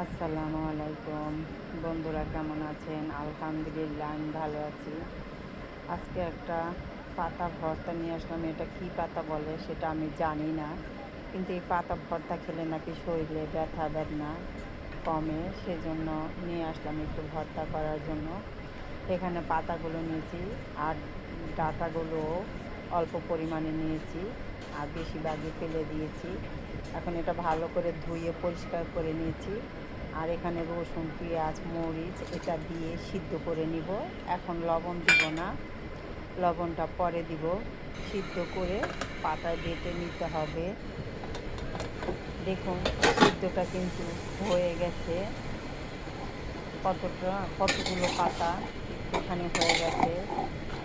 আসসালামু আলাইকুম। বন্ধুরা কেমন আছেন? আলহামদুলিল্লাহ, আমি ভালো আছি। আজকে একটা পাতা ভর্তা নিয়ে আসলাম। এটা কী পাতা বলে সেটা আমি জানি না। কিন্তু এই পাতা ভর্তা খেলে নাকি শরীরে ব্যথা বেদনা কমে। সেজন্য নিয়ে আসলাম একটু ভর্তা করার জন্য। এখানে পাতাগুলো নিয়েছি আর ডাটাগুলো অল্প পরিমাণে নিয়েছি আর বেশিরভাগই ফেলে দিয়েছি। এখন এটা ভালো করে ধুয়ে পরিষ্কার করে নিয়েছি। আর এখানে রসুন, পেঁয়াজ, মরিচ এটা দিয়ে সিদ্ধ করে নিব। এখন লবণ দিব না, লবণটা পরে দিব। সিদ্ধ করে পাতায় বেটে নিতে হবে। দেখুন, সিদ্ধটা কিন্তু হয়ে গেছে। কতটা, কতগুলো পাতা এখানে হয়ে গেছে।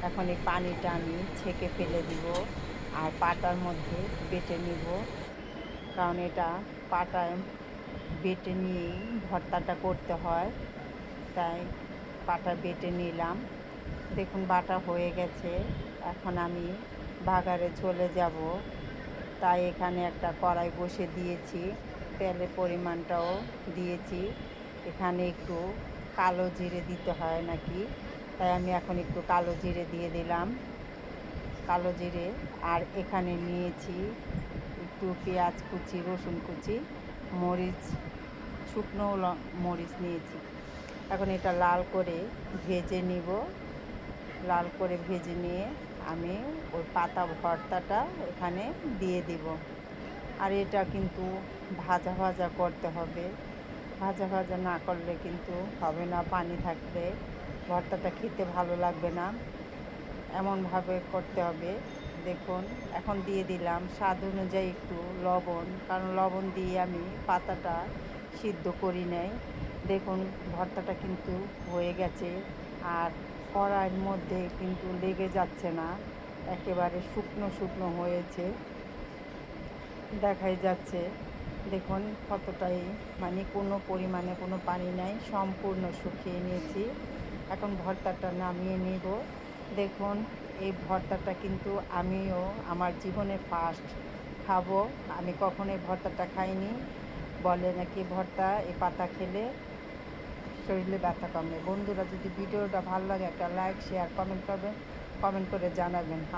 এখন এই পানিটা আমি ছেঁকে ফেলে দিব আর পাটার মধ্যে বেটে নিব। কারণ এটা পাটায় বেটে নিয়েই ভর্তাটা করতে হয়। তাই পাটা বেটে নিলাম। দেখুন, বাটা হয়ে গেছে। এখন আমি বাগারে চলে যাব। তাই এখানে একটা কড়াই বসে দিয়েছি। তেলের পরিমাণটাও দিয়েছি। এখানে একটু কালো জিরে দিতে হয় নাকি? তাই আমি এখন একটু কালো জিরে দিয়ে দিলাম। কালো জিরে। আর এখানে নিয়েছি একটু পেঁয়াজ কুচি, রসুন কুচি, মরিচ, শুকনো মরিচ নিয়েছি। এখন এটা লাল করে ভেজে নিব। লাল করে ভেজে নিয়ে আমি ওই পাতা ভর্তাটা এখানে দিয়ে দিব। আর এটা কিন্তু ভাজা ভাজা করতে হবে। ভাজা ভাজা না করলে কিন্তু হবে না, পানি থাকলে ভর্তাটা খেতে ভালো লাগবে না। এমনভাবে করতে হবে। দেখুন, এখন দিয়ে দিলাম স্বাদ অনুযায়ী একটু লবণ, কারণ লবণ দিয়ে আমি পাতাটা সিদ্ধ করি নাই। দেখুন, ভর্তাটা কিন্তু হয়ে গেছে। আর কড়াইয়ের মধ্যে কিন্তু লেগে যাচ্ছে না। একেবারে শুকনো শুকনো হয়েছে। দেখাই যাচ্ছে। দেখুন, কতটাই মানে কোনো পরিমাণে কোনো পানি নাই। সম্পূর্ণ শুকিয়ে নিয়েছি। এখন ভর্তাটা নামিয়ে নিব। দেখুন, এই ভর্তাটা কিন্তু আমিও আমার জীবনে ফার্স্ট খাব। আমি কখনো এই ভর্তাটা খাইনি। বলে নাকি ভর্তা, এই পাতা খেলে শরীরে ব্যথা কমে। বন্ধুরা, যদি ভিডিওটা ভালো লাগে একটা লাইক শেয়ার কমেন্ট করবেন। কমেন্ট করে জানাবেন।